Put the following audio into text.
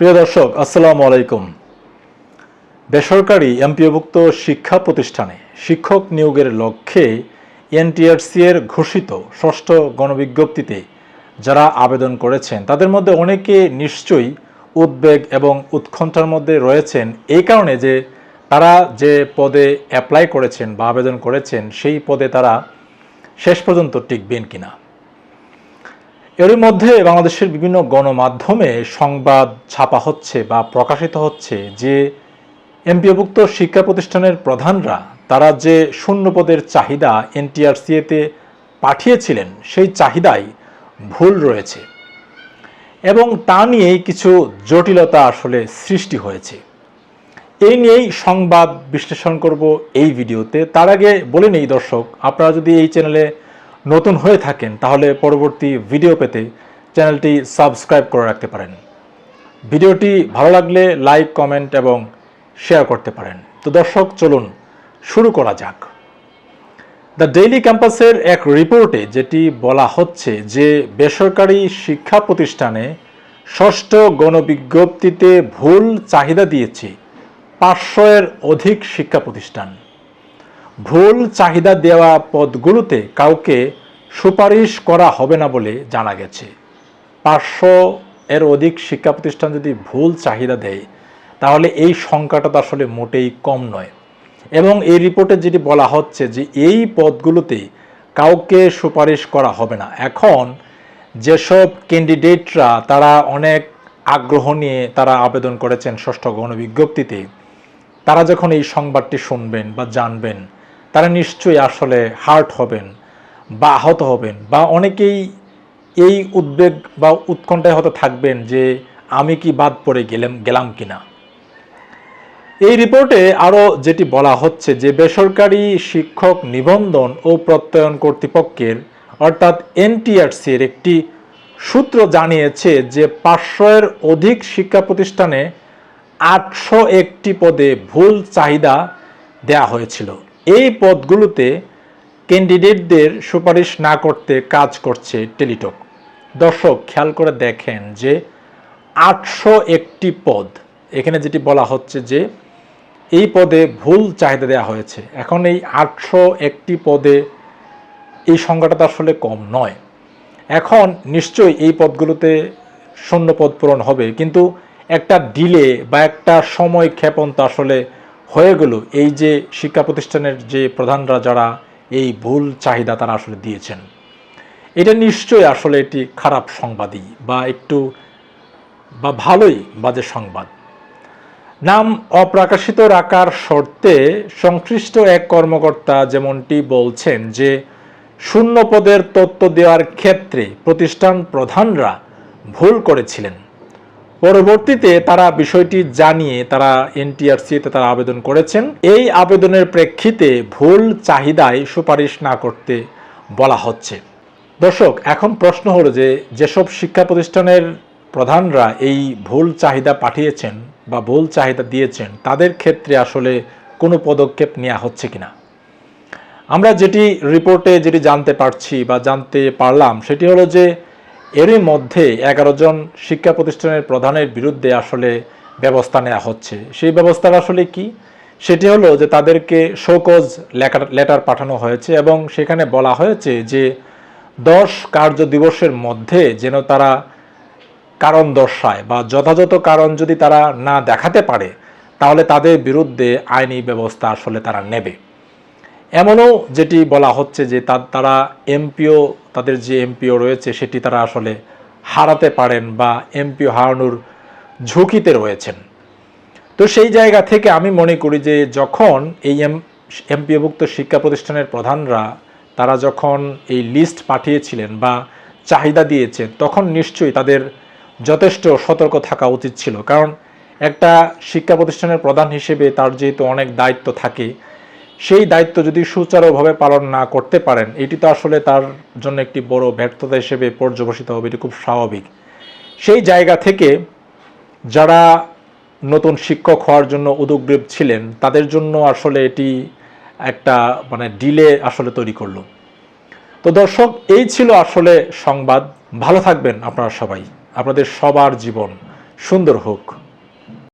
প্রিয় দর্শক, আসসালামু আলাইকুম। বেসরকারি এমপিওভুক্ত শিক্ষা প্রতিষ্ঠানে শিক্ষক নিয়োগের লক্ষ্যে এনটিআরসি এর ঘোষিত ষষ্ঠ গণবিজ্ঞপ্তিতে যারা আবেদন করেছেন, তাদের মধ্যে অনেকে নিশ্চয়ই উদ্বেগ এবং উৎকণ্ঠার মধ্যে রয়েছেন। এই কারণে যে তারা যে পদে অ্যাপ্লাই করেছেন বা আবেদন করেছেন, সেই পদে তারা শেষ পর্যন্ত টিকবেন কিনা। এরই মধ্যে বাংলাদেশের বিভিন্ন গণমাধ্যমে সংবাদ ছাপা হচ্ছে বা প্রকাশিত হচ্ছে যে এমপিওভুক্ত শিক্ষা প্রতিষ্ঠানের প্রধানরা, তারা যে শূন্যপদের চাহিদা এনটিআরসিএতে পাঠিয়েছিলেন, সেই চাহিদাই ভুল রয়েছে। এবং তা নিয়েই কিছু জটিলতা আসলে সৃষ্টি হয়েছে। এই নিয়েই সংবাদ বিশ্লেষণ করব এই ভিডিওতে। তার আগে বলে নেই দর্শক, আপনারা যদি এই চ্যানেলে নতুন হয়ে থাকেন, তাহলে পরবর্তী ভিডিও পেতে চ্যানেলটি সাবস্ক্রাইব করে রাখতে পারেন। ভিডিওটি ভালো লাগলে লাইক কমেন্ট এবং শেয়ার করতে পারেন। তো দর্শক, চলুন শুরু করা যাক। দ্য ডেইলি ক্যাম্পাসের এক রিপোর্টে যেটি বলা হচ্ছে যে বেসরকারি শিক্ষা প্রতিষ্ঠানে ষষ্ঠ গণবিজ্ঞপ্তিতে ভুল চাহিদা দিয়েছে পাঁচশো এর অধিক শিক্ষা প্রতিষ্ঠান। ভুল চাহিদা দেওয়া পদগুলোতে কাউকে সুপারিশ করা হবে না বলে জানা গেছে। পাঁচশো এর অধিক শিক্ষা প্রতিষ্ঠান যদি ভুল চাহিদা দেয়, তাহলে এই সংখ্যাটা তো আসলে মোটেই কম নয়। এবং এই রিপোর্টে যেটি বলা হচ্ছে যে এই পদগুলোতে কাউকে সুপারিশ করা হবে না। এখন যেসব ক্যান্ডিডেটরা তারা অনেক আগ্রহ নিয়ে তারা আবেদন করেছেন ষষ্ঠ গণবিজ্ঞপ্তিতে তারা যখন এই সংবাদটি শুনবেন বা জানবেন তারা নিশ্চয়ই আসলে হার্ট হবেন বা আহত হবেন বা অনেকেই এই উদ্বেগ বা উৎকণ্ঠায় হয়তো থাকবেন যে আমি কি বাদ পড়ে গেলাম গেলাম কিনা। এই রিপোর্টে আরও যেটি বলা হচ্ছে যে বেসরকারি শিক্ষক নিবন্ধন ও প্রত্যয়ন কর্তৃপক্ষের অর্থাৎ এনটিআরসি এর একটি সূত্র জানিয়েছে যে পাঁচশো এর অধিক শিক্ষা প্রতিষ্ঠানে আটশো একটি পদে ভুল চাহিদা দেয়া হয়েছিল। এই পদগুলোতে ক্যান্ডিডেটদের সুপারিশ না করতে কাজ করছে টেলিটক দর্শক, খেয়াল করে দেখেন যে আটশো একটি পদ, এখানে যেটি বলা হচ্ছে যে এই পদে ভুল চাহিদা দেওয়া হয়েছে। এখন এই আটশো একটি পদে এই সংখ্যাটা তো আসলে কম নয়। এখন নিশ্চয়ই এই পদগুলোতে শূন্য পদ পূরণ হবে, কিন্তু একটা ডিলে বা একটা সময় ক্ষেপণ তো আসলে হয়ে গেল এই যে শিক্ষা প্রতিষ্ঠানের যে প্রধানরা যারা এই ভুল চাহিদা তারা আসলে দিয়েছেন। এটা নিশ্চয়ই আসলে এটি খারাপ সংবাদই বা একটু বা ভালোই বাজে সংবাদ। নাম অপ্রকাশিত রাখার শর্তে সংশ্লিষ্ট এক কর্মকর্তা যেমনটি বলছেন যে শূন্য পদের তথ্য দেওয়ার ক্ষেত্রে প্রতিষ্ঠান প্রধানরা ভুল করেছিলেন। পরবর্তীতে তারা বিষয়টি জানিয়ে তারা এনটিআরসিতে তারা আবেদন করেছেন। এই আবেদনের প্রেক্ষিতে ভুল চাহিদায় সুপারিশ না করতে বলা হচ্ছে। দর্শক, এখন প্রশ্ন হলো যে, যেসব শিক্ষা প্রতিষ্ঠানের প্রধানরা এই ভুল চাহিদা পাঠিয়েছেন বা ভুল চাহিদা দিয়েছেন, তাদের ক্ষেত্রে আসলে কোনো পদক্ষেপ নেওয়া হচ্ছে কিনা? আমরা যেটি রিপোর্টে যেটি জানতে পারছি বা জানতে পারলাম, সেটি হলো যে এরই মধ্যে এগারো জন শিক্ষা প্রতিষ্ঠানের প্রধানের বিরুদ্ধে আসলে ব্যবস্থা নেওয়া হচ্ছে। সেই ব্যবস্থাটা আসলে কি? সেটি হলো যে তাদেরকে শোকজ লেটার পাঠানো হয়েছে এবং সেখানে বলা হয়েছে যে দশ কার্য দিবসের মধ্যে যেন তারা কারণ দর্শায় বা যথাযথ কারণ যদি তারা না দেখাতে পারে, তাহলে তাদের বিরুদ্ধে আইনি ব্যবস্থা আসলে তারা নেবে। এমনও যেটি বলা হচ্ছে যে তারা এমপিও, তাদের যে এমপিও রয়েছে, সেটি তারা আসলে হারাতে পারেন বা এমপিও হারানোর ঝুঁকিতে রয়েছেন। তো সেই জায়গা থেকে আমি মনে করি যে যখন এই এম এমপিওভুক্ত শিক্ষা প্রতিষ্ঠানের প্রধানরা তারা যখন এই লিস্ট পাঠিয়েছিলেন বা চাহিদা দিয়েছেন, তখন নিশ্চয়ই তাদের যথেষ্ট সতর্ক থাকা উচিত ছিল। কারণ একটা শিক্ষা প্রতিষ্ঠানের প্রধান হিসেবে তার যেহেতু অনেক দায়িত্ব থাকে সেই দায়িত্ব যদি সুচারুভাবে পালন না করতে পারেন, এটি তো আসলে তার জন্য একটি বড় ব্যর্থতা হিসেবে পর্যবসিত হবে, এটি খুব স্বাভাবিক। সেই জায়গা থেকে যারা নতুন শিক্ষক হওয়ার জন্য উদগ্রীব ছিলেন, তাদের জন্য আসলে এটি একটা মানে ডিলে আসলে তৈরি করল। তো দর্শক, এই ছিল আসলে সংবাদ। ভালো থাকবেন আপনারা সবাই। আপনাদের সবার জীবন সুন্দর হোক।